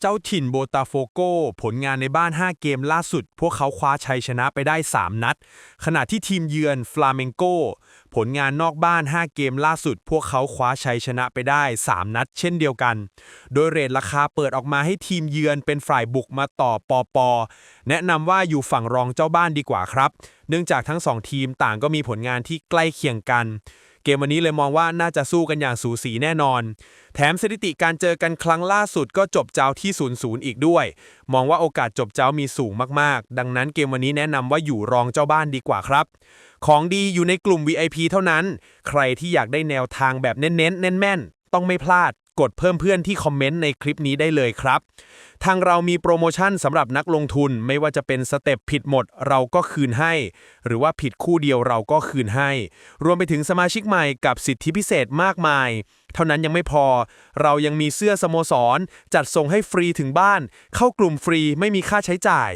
เจ้าถิ่นโบตาโฟโก ผลงานในบ้าน 5 เกมล่าสุด พวกเขาคว้าชัยชนะไปได้ 3 นัด ขณะที่ทีมเยือนฟลาเมงโก ผลงานนอกบ้าน 5 เกมล่าสุด พวกเขาคว้าชัยชนะไปได้ 3 นัด เช่นเดียวกัน โดยเรทราคาเปิดออกมาให้ทีมเยือนเป็นฝ่ายบุกมาต่อปอปอ แนะนำว่าอยู่ฝั่งรองเจ้าบ้านดีกว่าครับ เนื่องจากทั้งสองทีมต่างก็มีผลงานที่ใกล้เคียงกัน เกมวันนี้เลยมองว่าน่าจะสู้กันอย่างสูสีแน่นอน แถมสถิติการเจอกันครั้งล่าสุดก็จบเจ้าที่ 0-0 อีกด้วย มองว่าโอกาสจบเจ้ามีสูงมากๆ ดังนั้นเกมวันนี้แนะนำว่าอยู่รองเจ้าบ้านดีกว่าครับ ของดีอยู่ในกลุ่ม VIP เท่านั้น ใครที่อยากได้แนวทางแบบเน้นๆแม่นๆ ต้องไม่พลาด กดเพิ่มเพื่อนที่คอมเมนต์ในคลิปนี้ได้เลยครับ ทางเรามีโปรโมชั่นสำหรับนักลงทุนไม่ว่าจะเป็นสเต็ปผิดหมดเราก็คืนให้ หรือว่าผิดคู่เดียวเราก็คืนให้ รวมไปถึงสมาชิกใหม่กับสิทธิพิเศษมากมาย เท่านั้นยังไม่พอ เรายังมีเสื้อสโมสร จัดส่งให้ฟรีถึงบ้าน เข้ากลุ่มฟรีไม่มีค่าใช้จ่าย